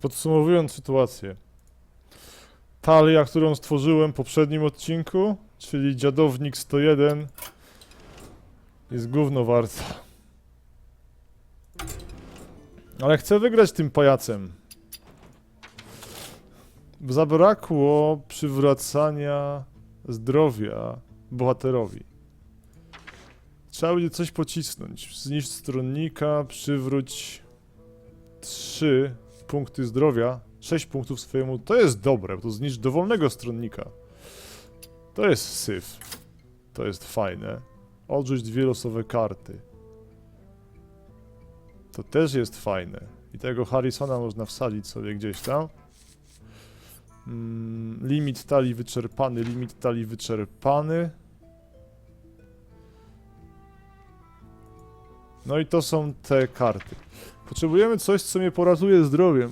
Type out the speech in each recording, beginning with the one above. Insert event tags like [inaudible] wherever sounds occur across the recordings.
Podsumowując sytuację. Talia, którą stworzyłem w poprzednim odcinku, czyli dziadownik 101, jest gówno warta. Ale chcę wygrać tym pajacem. Zabrakło przywracania zdrowia bohaterowi. Trzeba będzie coś pocisnąć. Zniszcz stronnika, przywróć 3 punkty zdrowia, 6 punktów swojemu. To jest dobre, bo to zniszcz dowolnego stronnika. To jest syf. To jest fajne. Odrzuć dwie losowe karty. To też jest fajne. I tego Harrisona można wsadzić sobie gdzieś tam. Mm, limit talii wyczerpany, limit talii wyczerpany. No i to są te karty. Potrzebujemy coś, co mnie poratuje zdrowiem.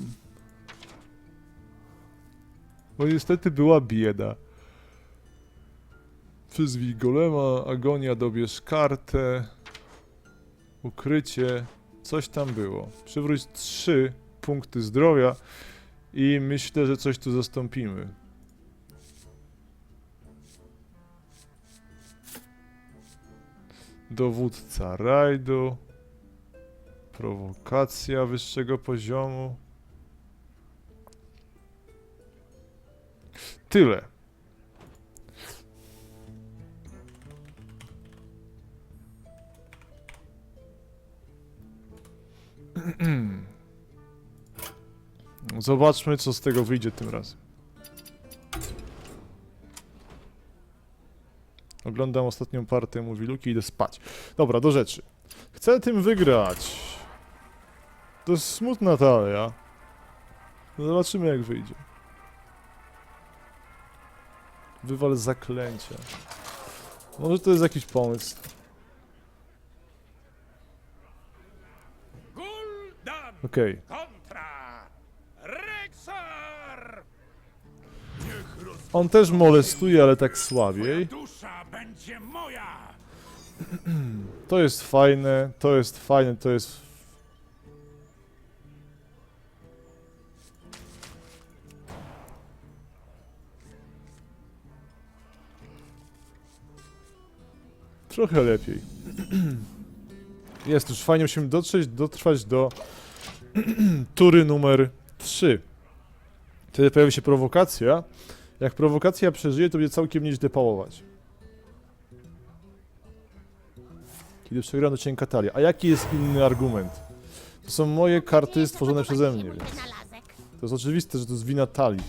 Bo niestety była bieda. Przyzwij golema, agonia, dobierz kartę. Ukrycie. Coś tam było. Przywróć trzy punkty zdrowia i myślę, że coś tu zastąpimy. Dowódca rajdu. Prowokacja wyższego poziomu. Tyle. [clears throat] Zobaczmy, co z tego wyjdzie tym razem. Oglądam ostatnią partię, mówi Luki, idę spać. Dobra, do rzeczy. Chcę tym wygrać. To jest smutna talia. Zobaczymy, jak wyjdzie. Wywal zaklęcia. Może to jest jakiś pomysł. Okej. Rexar! On też molestuje, ale tak słabiej. To jest fajne, to jest fajne, to jest... Trochę lepiej. Jest już fajnie, musimy dotrzeć, dotrwać do tury numer 3. Wtedy pojawi się prowokacja. Jak prowokacja przeżyje, to będzie całkiem nieźle pałować. Kiedy przegrano cienka talia. A jaki jest inny argument? To są moje karty stworzone przeze mnie, więc to jest oczywiste, że to jest wina talii.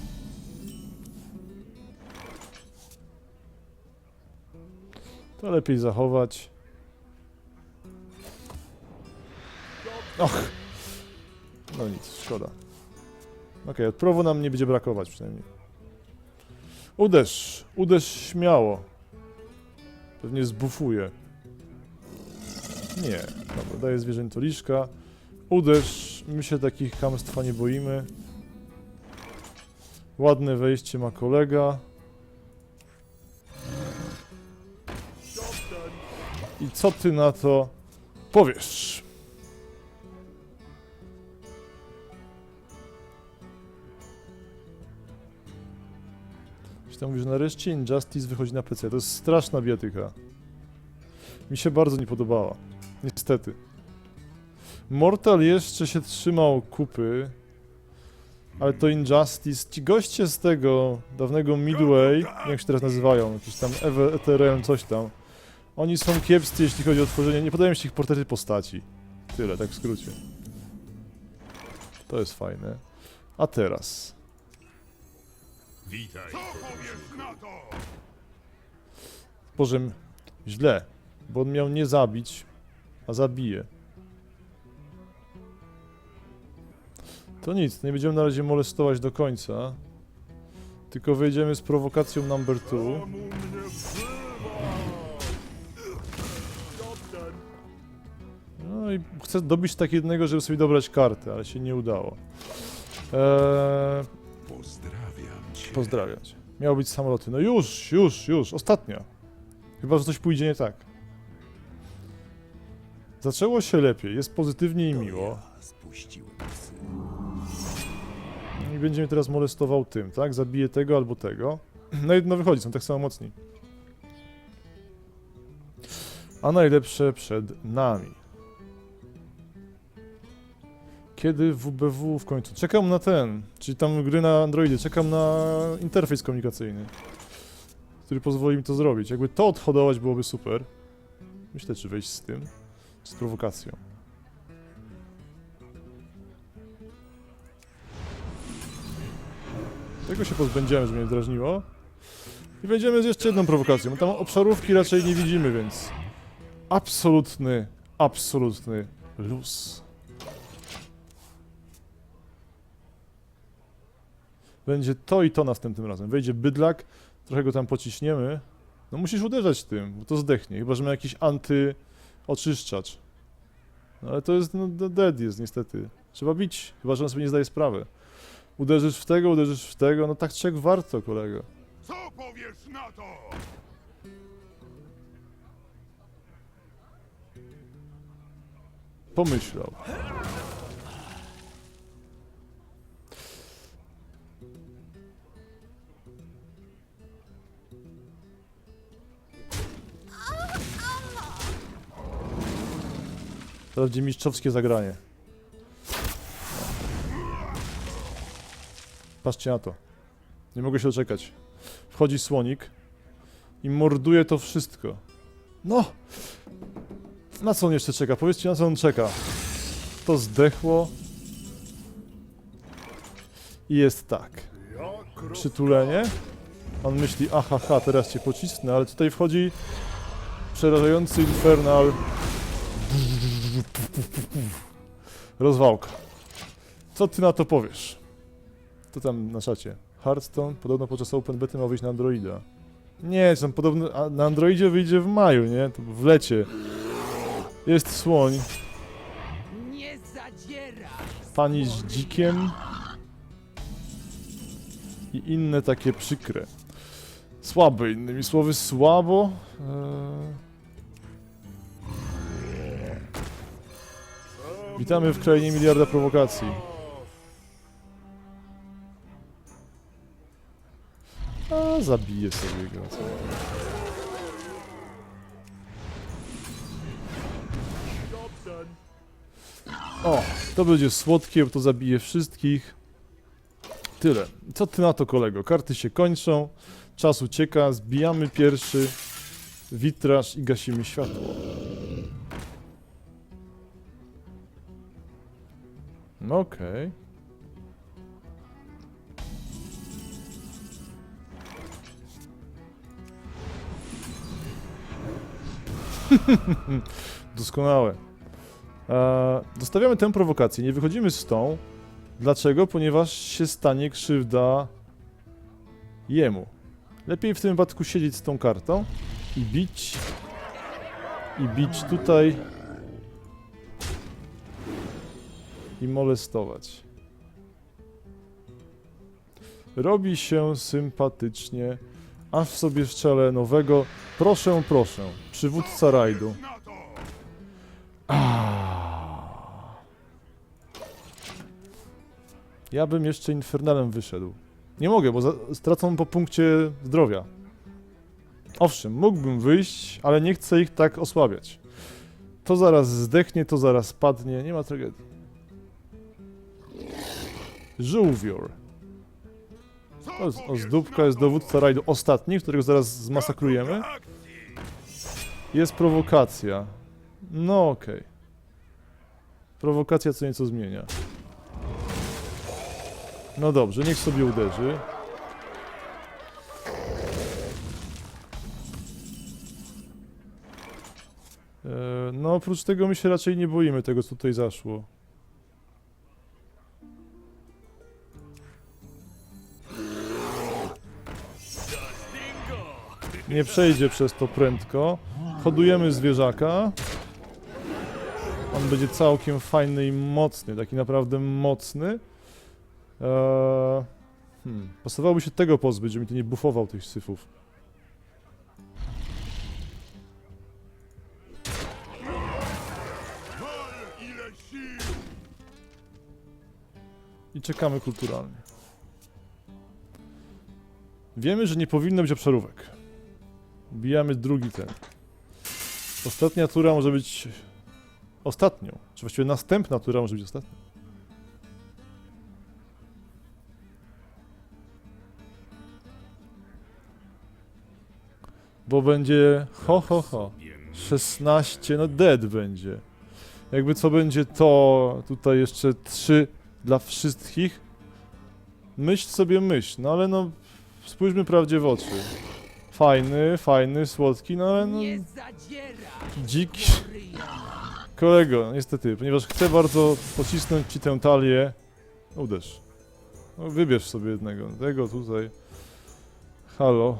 To lepiej zachować. Och! No nic, szkoda. Okej, od prowu nam nie będzie brakować przynajmniej. Uderz! Uderz śmiało. Pewnie zbufuje. Nie. Dobra, daję zwierzęto liszka. Uderz. My się takich kamstwa nie boimy. Ładne wejście ma kolega. I co ty na to powiesz? Jeśli tam mówisz, nareszcie Injustice wychodzi na PC. To jest straszna bijatyka. Mi się bardzo nie podobała. Niestety. Mortal jeszcze się trzymał kupy, ale to Injustice. Ci goście z tego dawnego Midway, nie wiem się teraz nazywają, jakiś tam Ethereum, coś tam. Oni są kiepscy, jeśli chodzi o tworzenie. Nie podobają mi się ich portrety postaci. Tyle, tak w skrócie. To jest fajne. A teraz. Witaj. Co powiesz na to? Boże, m- źle. Bo on miał nie zabić, a zabije. To nic, nie będziemy na razie molestować do końca. Tylko wyjdziemy z prowokacją number 2. No i chcę dobić tak jednego, żeby sobie dobrać kartę, ale się nie udało. Eee, Pozdrawiam cię. pozdrawiać. Miało być samoloty. No już, już, już, ostatnia. Chyba, że coś pójdzie nie tak. Zaczęło się lepiej, jest pozytywnie i miło. Psy. I będzie mnie teraz molestował tym, tak? Zabije tego albo tego. [clears throat] No i no wychodzi, są tak samo mocni. A najlepsze przed nami. Kiedy WBW w końcu? Czekam na ten, czyli tam gry na Androidzie, czekam na interfejs komunikacyjny, który pozwoli mi to zrobić. Jakby to odhodować byłoby super. Myślę, czy wejść z tym, z prowokacją. Tego się pozbędziemy, żeby mnie drażniło. I będziemy z jeszcze jedną prowokacją. Tam obszarówki raczej nie widzimy, więc... Absolutny, absolutny luz. Będzie to i to następnym razem. Wejdzie bydlak, trochę go tam pociśniemy. No musisz uderzać tym, bo to zdechnie. Chyba, że ma jakiś antyoczyszczacz. No ale to jest, no, dead jest niestety. Trzeba bić, chyba, że on sobie nie zdaje sprawy. Uderzysz w tego, uderzysz w tego, no tak czek warto, kolego. Co powiesz na to? Pomyślał. Teraz będzie mistrzowskie zagranie. Patrzcie na to. Nie mogę się doczekać. Wchodzi słonik i morduje to wszystko. No! Na co on jeszcze czeka? Powiedzcie, na co on czeka. To zdechło. I jest tak. Przytulenie. On myśli, aha, ha, teraz cię pocisnę, ale tutaj wchodzi przerażający infernal. Rozwałka. Co ty na to powiesz? To tam na czacie. Hearthstone podobno podczas Open Bety ma wyjść na Androida. Nie, tam podobno na Androidzie wyjdzie w maju, nie? To w lecie. Jest słoń. Nie! Pani z dzikiem i inne takie przykre. Słabe, innymi słowy, słabo. Eee... Witamy w krainie miliarda prowokacji. A, zabiję sobie go. O, to będzie słodkie, bo to zabije wszystkich. Tyle. Co ty na to, kolego? Karty się kończą, czas ucieka, zbijamy pierwszy witraż i gasimy światło. Okej. [laughs] Doskonałe. E, dostawiamy tę prowokację, nie wychodzimy z tą. Dlaczego? Ponieważ się stanie krzywda jemu. Lepiej w tym wypadku siedzieć z tą kartą i bić. I bić tutaj. I molestować. Robi się sympatycznie, aż w sobie szczelę nowego. Proszę, proszę, przywódca rajdu. Ja bym jeszcze Infernalem wyszedł. Nie mogę, bo stracą po punkcie zdrowia. Owszem, mógłbym wyjść, ale nie chcę ich tak osłabiać. To zaraz zdechnie, to zaraz padnie, nie ma tragedii. Żółwior. Co O, ozdóbka jest dowódca rajdu ostatni, którego zaraz zmasakrujemy. Jest prowokacja. No okej. Prowokacja co nieco zmienia. No dobrze, niech sobie uderzy. E, No oprócz tego my się raczej nie boimy tego co tutaj zaszło. nie przejdzie przez to prędko. Hodujemy zwierzaka. On będzie całkiem fajny i mocny, taki naprawdę mocny. Eee, hmm, pasowałoby się tego pozbyć, żeby mi to nie bufował tych syfów. I czekamy kulturalnie. Wiemy, że nie powinno być obszarówek. Bijamy drugi ten. Ostatnia tura może być ostatnią. Czy właściwie następna tura może być ostatnią. Bo będzie ho ho ho. 16, no dead będzie. Jakby co będzie to, tutaj jeszcze 3 dla wszystkich. Myśl sobie myśl, no ale no spójrzmy prawdzie w oczy. Fajny, fajny, słodki, no ale no dziki. Kolego, niestety, ponieważ chcę bardzo pocisnąć ci tę talię, uderz. No, wybierz sobie jednego, tego tutaj. Halo.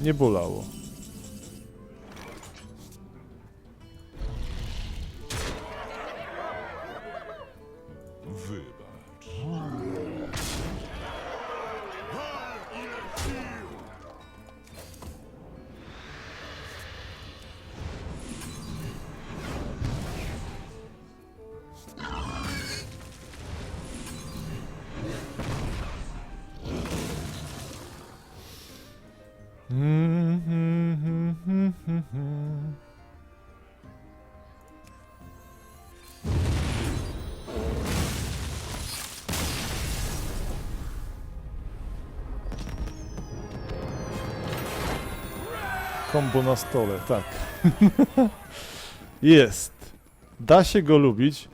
Nie bolało. Kombo na stole, tak. [laughs] Jest. Da się go lubić.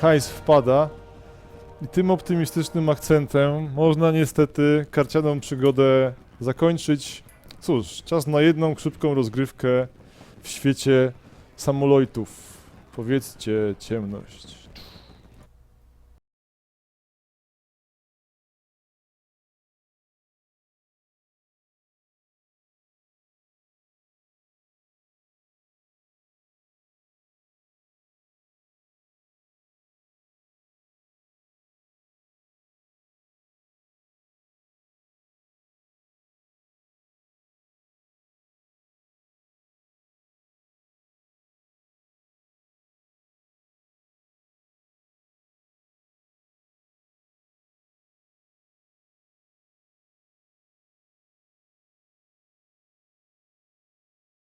Hajs wpada. I tym optymistycznym akcentem można niestety karcianą przygodę zakończyć. Cóż, czas na jedną szybką rozgrywkę w świecie samolotów. Powiedzcie ciemność.